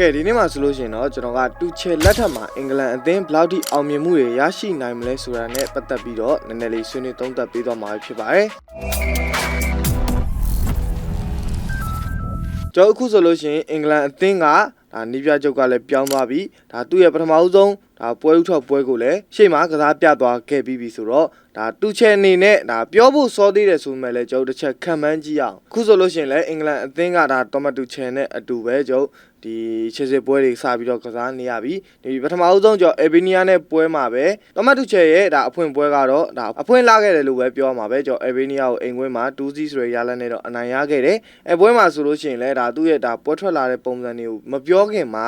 ကဲဒီနေ့မှာဆိုလို့ရှိရင်တော့ကျွန်တော်ကတူချေလက်ထက်မှာအင်္ဂလန်အသင်းဘယ်လောက်ထိအောင်မြင်မှုတွေရရှိနိုင်မလဲဆိုတာနဲ့ပတ်သက်ပြီးတော့နည်းနည်းလေးဆွေးနွေးသုံးသပ်ပေးသွားမှာဖြစ်ပါတယ်ကျွန်တော်အခုဆိုလို့ရှိရင်အင်္ဂလန်အသင်းကဒါနီးပြချုပ်ကလည်းပြောင်းသွားပြီဒါသူ့ရဲ့ပထမဦးဆုံး ဒါပွဲဥထောက်ပွဲကိုလည်းရှေ့မှာကစားပြသွားခဲ့ပြီးပြီဆိုတော့ဒါတူချေအနေနဲ့ဒါပြောဖို့စောသေးတယ်ဆိုမှလည်းကျွန်တော်တစ်ချက်ခံမှန်းကြည့်အောင်အခုဆိုလို့ရှိရင်လည်းအင်္ဂလန်အသင်းကဒါတော်မတူချေနဲ့အတူပဲကျွန်တော်ဒီချစ်စစ်ပွဲတွေစပြီးတော့ကစားနေရပြီဒီပထမအဆုံးကျော်အေဘီနီးယားနဲ့ပွဲမှာပဲတမတ်တူချေရဲ့ဒါအဖွင့်ပွဲကတော့ဒါအဖွင့်လာခဲ့တယ်လို့ပဲပြောမှာပဲကျော်အေဘီနီးယားကိုအိမ်ခွင်းမှာ2-0ဆိုရရလက်နဲ့တော့အနိုင်ရခဲ့တယ်အဲပွဲမှာဆိုလို့ရှိရင်လည်းဒါသူ့ရဲ့ဒါပွဲထွက်လာတဲ့ပုံစံတွေကိုမပြောခင်မှာ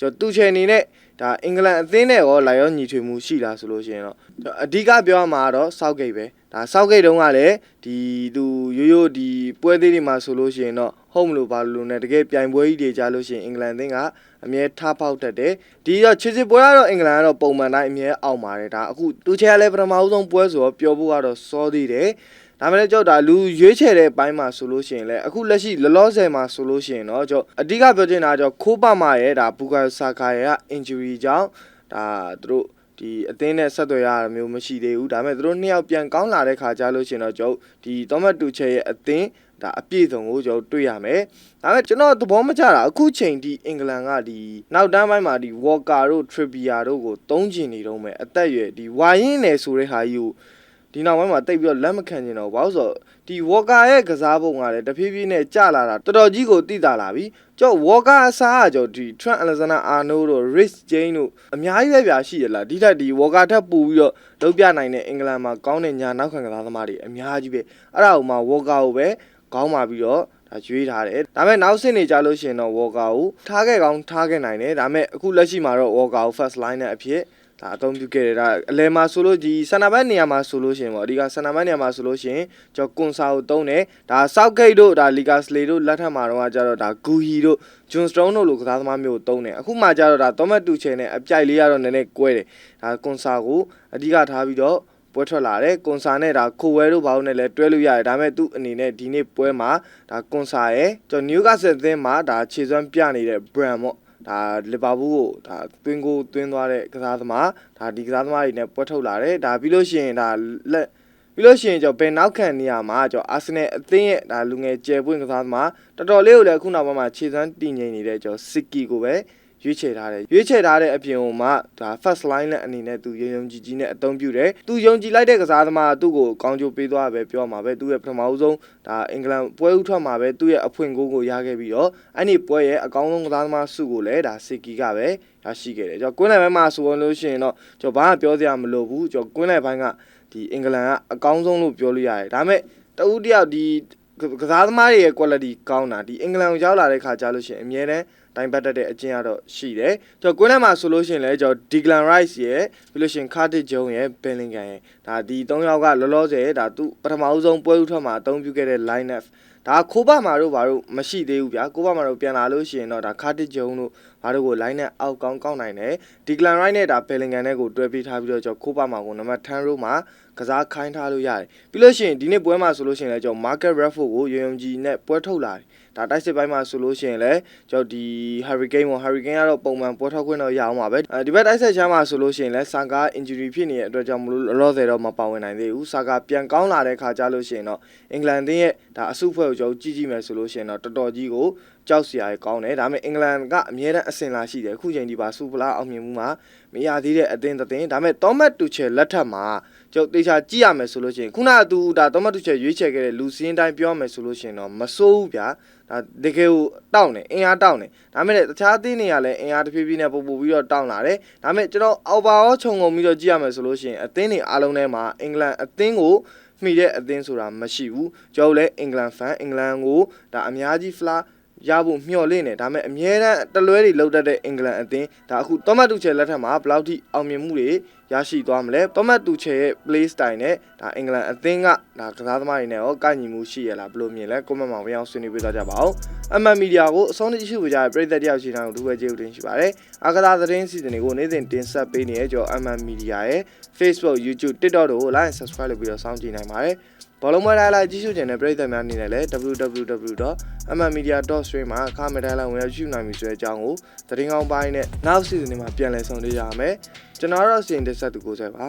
ကျော်တူချေအနေနဲ့ ဒါအင်္ဂလန်အသင်းနဲ့ရောလာရောညီထွေမှုရှိလားဆိုလို့ရှိရင်တော့အဓိကပြောရမှာကတော့စောက်ဂိတ်ပဲ ဒါစောက်ဂိတ်တုန်းကလည်းဒီသူရိုးရိုးဒီပွဲသေးတွေမှာဆိုလို့ရှိရင်တော့ဟုတ်မလို့ပါလို့နဲ့တကယ်ပြိုင်ပွဲကြီးတွေကြားလို့ရှိရင်အင်္ဂလန်အသင်းကအမြဲထားပေါက်တတ်တယ်ဒီတော့ချစ်စစ်ပွဲကတော့အင်္ဂလန်ကတော့ပုံမှန်တိုင်းအမြဲအောင်ပါတယ်ဒါအခုတူချဲကလည်းပထမဦးဆုံးပွဲဆိုတော့ပျော်ဖို့ကတော့စောသေးတယ်ဒါမှလည်းကြောက်တာလူရွေးချယ်တဲ့ဘိုင်းမှာဆိုလို့ရှိရင်လည်းအခုလက်ရှိလောလောဆယ်မှာဆိုလို့ရှိရင်တော့ကြောက်အဓိကပြောချင်တာကြောက်ခိုးပမရဲ့ဒါဘူကာဆာကာရဲ့ injury ကြောင့်ဒါသူတို့ ဒီအသင်းနဲ့ဆက်သွယ်ရတာမျိုးမရှိသေးဘူးဒါပေမဲ့သူတို့နှစ်ယောက်ပြန်ကောင်းလာတဲ့ခါကျလို့ရှိရင်တော့ကျုပ်ဒီသောမတ်တူချဲရဲ့အသင်းဒါအပြည့်စုံကိုကျုပ်တွေ့ရမယ်ဒါပေမဲ့ကျွန်တော်သဘောမကျတာအခုချိန်ဒီအင်္ဂလန်ကဒီနောက်တန်းပိုင်းမှာဒီ Walker တို့ Trippier တို့ကိုတုံးကျင်နေတော့မယ်အသက်အရွယ်ဒီဝိုင်းရင်းနယ်ဆိုတဲ့ဟာကြီးကို ဒီနောက်ပိုင်းမှာတိတ်ပြီးတော့လက်မခံကျင်တော့ဘူးဘာလို့ဆိုတော့ဒီ Walker ရဲ့ကစားပုံကလည်းတဖြည်းဖြည်းနဲ့ကျလာတာတော်တော်ကြီးကိုတိတာလာပြီကျော် Walker အစားကကျော်ဒီ Trent Alexander-Arnold တို့ Rich James တို့အများကြီးပဲဗျာရှိရလားဒီထက်ဒီ Walker ထက်ပိုပြီးတော့လုံးပြနိုင်တဲ့အင်္ဂလန်မှာကောင်းတဲ့ညာနောက်ခံကစားသမားတွေအများကြီးပဲအဲ့ဒါဟိုမှာ Walker ကိုပဲခေါင်းမာပြီးတော့ဒါရွေးထားတယ်ဒါပေမဲ့နောက်ဆင့်နေကြလို့ရှိရင်တော့ Walker ကိုထားခဲ့ကောင်းထားခဲ့နိုင်တယ်ဒါပေမဲ့အခုလက်ရှိမှာတော့ Walker ကို first line နဲ့အဖြစ် ဒါအသုံးပြုခဲ့တယ်ဒါအလဲမှာဆိုလို့ဒီဆန်နာဘတ်နေရာမှာဆိုလို့ရှိရင်ပေါ့အဓိကဆန်နာဘတ်နေရာမှာဆိုလို့ရှိရင်ကျွန်တော်ကွန်ဆာကိုတုံးတယ်ဒါဆောက်ဂိတ်တို့ဒါလီဂါစလေတို့လက်ထက်မှာတော့ကျတော့ဒါဂူဟီတို့ဂျွန်စတုန်းတို့လိုကစားသမားမျိုးကိုတုံးတယ်အခုမှကျတော့ဒါသောမတ်တူချယ်နဲ့အပြိုက်လေးကတော့နည်းနည်းကွဲတယ်ဒါကွန်ဆာကိုအဓိကထားပြီးတော့ပွဲထွက်လာတယ်ကွန်ဆာနဲ့ဒါခိုဝဲတို့ဘာလို့နဲ့လဲတွဲလို့ရတယ်ဒါပေမဲ့သူ့အနေနဲ့ဒီနေ့ပွဲမှာဒါကွန်ဆာရဲ့ကျွန်တော်နျူကာဆယ်သင်းမှာဒါခြေစွမ်းပြနေတဲ့ brand ပေါ့ ဒါလီဗာပူးကိုဒါတွင်းကိုတွင်းသွားတဲ့ကစားသမားဒါဒီကစားသမားတွေနဲ့ပွဲထုတ်လာတယ်ဒါပြီးလို့ရှိရင်ဒါလက်ပြီးလို့ရှိရင်ကျွန်တော်ဘယ်နောက်ခံနေရာမှာကျွန်တော်အာဆင်နယ်အသင်းရဲ့ဒါလူငယ်ကျယ်ပွင့်ကစားသမားတော်တော်လေးကိုလည်းခုနောက်ပိုင်းမှာခြေစွမ်းတည်ငြိမ်နေတဲ့ကျွန်တော်စစ်ကီကိုပဲ ရွေးချယ်ထားတယ်ရွေးချယ်ထားတဲ့အပြင်ဟိုမှာဒါ first line နဲ့အနေနဲ့သူယုံယုံကြည်ကြည်နဲ့အသုံးပြုတယ်သူယုံကြည်လိုက်တဲ့ကစားသမားသူ့ကိုကောင်းကျိုးပေးသွားပဲပြောမှာပဲသူ့ရဲ့ပထမဦးဆုံးဒါအင်္ဂလန်ပွဲဥထွက်မှာပဲသူ့ရဲ့အဖွင့်ဂိုးကိုရခဲ့ပြီးတော့အဲ့ဒီပွဲရဲ့အကောင်းဆုံးကစားသမားစုကိုလည်းဒါစစ်ကီကပဲရရှိခဲ့တယ်ကျွန်တော်ကွင်းလယ်ပိုင်းမှာဆိုလို့ရှိရင်တော့ကျွန်တော်ဘာမှပြောစရာမလိုဘူးကျွန်တော်ကွင်းလယ်ပိုင်းကဒီအင်္ဂလန်ကအကောင်းဆုံးလို့ပြောလို့ရတယ်ဒါပေမဲ့တဦးတယောက်ဒီ ကစားသမားတွေရဲ့ quality ကောင်းတာဒီအင်္ဂလန်ကိုရောက်လာတဲ့ခါကျလို့ရှိရင်အများတန်းတိုင်းပတ်တက်တဲ့အကျင့်ကတော့ရှိတယ်။ကျွန်တော်ကွင်းထဲမှာဆိုလို့ရှိရင်လည်းကျွန်တော် Declan Rice ရဲ့ပြီးလို့ရှိရင် Cardiff Jones ရဲ့ Bellingham ရဲ့ဒါဒီ၃ယောက်ကလောလောဆယ်ဒါသူပထမဦးဆုံးပွဲဥထွက်မှာအသုံးပြုခဲ့တဲ့ line-up ဒါခိုးပါမာတို့ဘာတို့မရှိသေးဘူးဗျာကိုပါမာတို့ပြန်လာလို့ရှိရင်တော့ဒါ Cardiff Jones တို့ ဘာတို့ကို line နဲ့အောက်ကောင်းကောင်းနိုင်တယ် Declan Rice နဲ့ဒါ Bellingham နဲ့ကိုတွဲပေးထားပြီးတော့ကျွန်တော်ခိုးပါမာကိုနံပါတ်10 row မှာကစားခိုင်းထားလို့ရတယ်ပြီးလို့ရှိရင်ဒီနေ့ပွဲမှာဆိုလို့ရှိရင်လည်းကျွန်တော် Market Rashford ကိုယုံယုံကြည်နဲ့ပွဲထုတ်လာတယ်ဒါတိုက်စစ်ပိုင်းမှာဆိုလို့ရှိရင်လည်းကျွန်တော်ဒီ Hurricane ပေါ့ Hurricane ကတော့ပုံမှန်ပွဲထုတ်ခွင့်တော့ရအောင်ပါပဲအဲဒီဘက်တိုက်စစ်ချမ်းမှာဆိုလို့ရှိရင်လည်း Saka injury ဖြစ်နေတဲ့အတွက်ကြောင့်မလို့လောလောဆယ်တော့မပါဝင်နိုင်သေးဘူး Saka ပြန်ကောင်းလာတဲ့ခါကျလို့ရှိရင်တော့အင်္ဂလန်အသင်းရဲ့ဒါအစုဖွဲ့ကိုကျွန်တော်ကြည့်ကြည့်မယ်ဆိုလို့ရှိရင်တော့တော်တော်ကြီးကိုကြောက်စရာကောင်းတယ်ဒါပေမဲ့အင်္ဂလန်ကအမြဲတမ်းအစင်လာရှိတယ်အခုချိန်ဒီပါစူပလာအောင်မြင်မှုမှာမရသေးတဲ့အသင်းတစ်သင်းဒါပေမဲ့ Thomas Tuchel လက်ထက်မှာကျွန်တော်တေချာကြည့်ရမယ်ဆိုလို့ရှိရင်ခုနကသူဒါ Thomas Tuchel ရွေးချယ်ခဲ့တဲ့လူစင်းတိုင်းပြောမယ်ဆိုလို့ရှိရင်တော့မစိုးဘူးဗျာဒါတကယ်ကိုတောင်းတယ်အင်အားတောင်းတယ်ဒါပေမဲ့တခြားအသင်းတွေကလည်းအင်အားတစ်ဖြည်းဖြည်းနဲ့ပို့ပို့ပြီးတော့တောင်းလာတယ်ဒါပေမဲ့ကျွန်တော်အော်ဘာရောခြုံငုံပြီးတော့ကြည့်ရမယ်ဆိုလို့ရှိရင်အသင်းတွေအားလုံးထဲမှာအင်္ဂလန်အသင်းကိုမှီတဲ့အသင်းဆိုတာမရှိဘူးကျွန်တော်လည်းအင်္ဂလန်ဖန်အင်္ဂလန်ကိုဒါအများကြီးဖလား ရဖို့မျှော်လင့်နေဒါပေမဲ့အမြဲတမ်းတလွဲတွေလောက်တတ်တဲ့အင်္ဂလန်အသင်းဒါအခုသောမတ်တူချယ်လက်ထက်မှာဘယ်လောက်ထိအောင်မြင်မှုတွေရရှိသွားမလဲသောမတ်တူချယ်ရဲ့ play style နဲ့ဒါအင်္ဂလန်အသင်းကဒါကစားသမားတွေနဲ့ရောကညီမှုရှိရလားဘယ်လိုမြင်လဲ comment မှာဝင်အောင်ဆွေးနွေးပေးသွားကြပါဦးအမှန်မီဒီယာကိုအဆုံးထိရှိဖို့ကြတဲ့ပြည်သက်တယောက်ရှိတာကိုဒုဝဲကျေးဇူးတင်ရှိပါတယ်အခါသားသတင်းစီစဉ်တွေကိုနေ့စဉ်တင်ဆက်ပေးနေတဲ့ကျော်အမှန်မီဒီယာရဲ့ Facebook YouTube TikTok တို့ကို like and subscribe လုပ်ပြီးတော့စောင့်ကြည့်နိုင်ပါတယ် ဘောလုံးပွဲတိုင်းလိုက်ကြည့်ရှုခြင်းနဲ့ပြည်သက်များအနေနဲ့လည်း www.mmmedia.stream မှာအခမဲ့တိုင်းလိုက်ဝင်ရောက်ကြည့်ရှုနိုင်ပြီဆိုတဲ့အကြောင်းကိုသတင်းကောင်းပိုင်းနဲ့နောက်စီဇန်တွေမှာပြန်လည်ဆောင်ရွက်ရမယ်ကျွန်တော်တို့အစီအစဉ်တက်ဆက်သူကိုယ်စားပါ